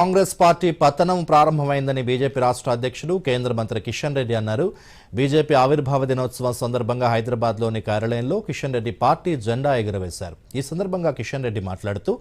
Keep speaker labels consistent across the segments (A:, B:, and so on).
A: Congress party పతనం ప్రారంభమైందని BJP రాష్ట్ర అధ్యక్షుడు కేంద్ర మంత్రి కిషన్ రెడ్డి అన్నారు. బీజేపీ ఆవిర్భావ దినోత్సవం సందర్భంగా హైదరాబాద్లోని కార్యాలయంలో కిషన్ రెడ్డి పార్టీ జెండా ఎగురవేశారు. ఈ సందర్భంగా కిషన్ రెడ్డి మాట్లాడుతూ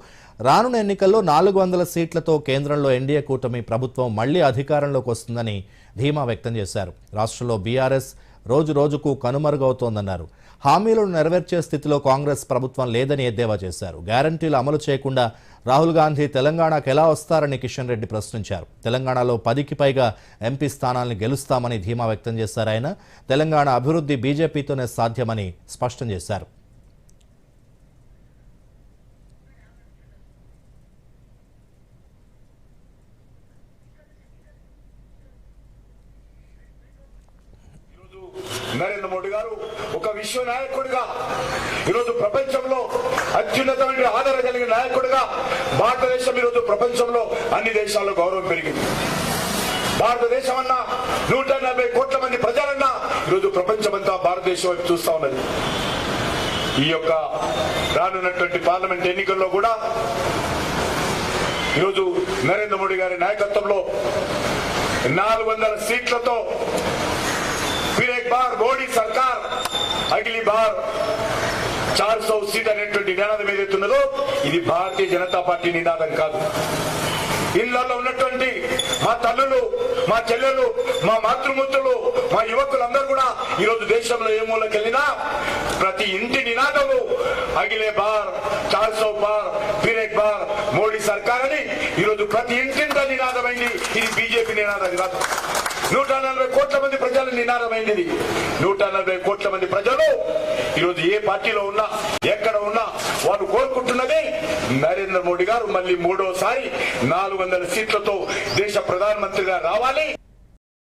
A: రానున్న ఎన్నికల్లో నాలుగు వందల సీట్లతో కేంద్రంలో ఎన్డీఏ కూటమి ప్రభుత్వం మళ్ళీ అధికారంలోకి వస్తుందని ధీమా వ్యక్తం చేశారు. రాష్ట్రంలో బీఆర్ఎస్ రోజు రోజుకు కనుమరుగవుతోందన్నారు. హామీలను నెరవేర్చే స్థితిలో కాంగ్రెస్ ప్రభుత్వం లేదని ఎద్దేవా చేశారు. గ్యారంటీలు అమలు చేయకుండా రాహుల్ గాంధీ తెలంగాణకు ఎలా వస్తారని కిషన్ రెడ్డి ప్రశ్నించారు. తెలంగాణలో పదికి పైగా ఎంపీ స్థానాన్ని గెలుస్తామని ధీమా వ్యక్తం చేశారు ఆయన. తెలంగాణ అభివృద్ధి బీజేపీతోనే సాధ్యమని స్పష్టం చేశారు
B: ఈరోజు నరేంద్ర మోడీ గారు ఒక విశ్వ నాయకుడిగా ఈరోజు ప్రపంచంలో అత్యున్నతమైన ఆదరణ కలిగిన నాయకుడిగా భారతదేశం ఈరోజు ప్రపంచంలో అన్ని దేశాల్లో గౌరవం పెరిగింది. భారతదేశం అన్న నూట నలభై కోట్ల మంది ప్రజలన్నా ఈరోజు ప్రపంచమంతా భారతదేశం వైపు చూస్తా ఉన్నది. ఈ యొక్క రానున్నటువంటి పార్లమెంట్ ఎన్నికల్లో కూడా ఈరోజు నరేంద్ర మోడీ గారి నాయకత్వంలో నాలుగు వందల సీట్లతో बार మోడీ సర్కార్ అగిలి బార్ చార్ సౌ సీట్ అనేటువంటి నినాదం ఏదైతున్నదో ఇది భారతీయ జనతా పార్టీ నినాదం కాదు ఇళ్ళలో ఉన్నటువంటి మా తల్లులు మా చెల్లెలు మా మాతృమూర్తులు మా యువకులందరూ కూడా ఈరోజు దేశంలో ఏ మూలకెళ్ళినా ప్రతి ఇంటి నినాదము అగిలే బార్ చార్ సౌ బార్ ఫిర్ బార్ మోడీ సర్కార్ అని ఈరోజు ప్రతి ఇంటింట నినాదమైంది. ఇది బీజేపీ నినాదం కాదు. నూట నలభై కోట్ల మంది ప్రజల నినాదమైంది. నూట నలభై కోట్ల మంది ప్రజలు ఈరోజు ఏ పార్టీలో ఉన్నా ఎక్కడ ఉన్నా వారు కోరుకుంటున్నది నరేంద్ర మోడీ గారు. మళ్ళీ మూడోసారి నాలుగు వందల సీట్లతో దేశ ప్రధానమంత్రిగా రావాలి.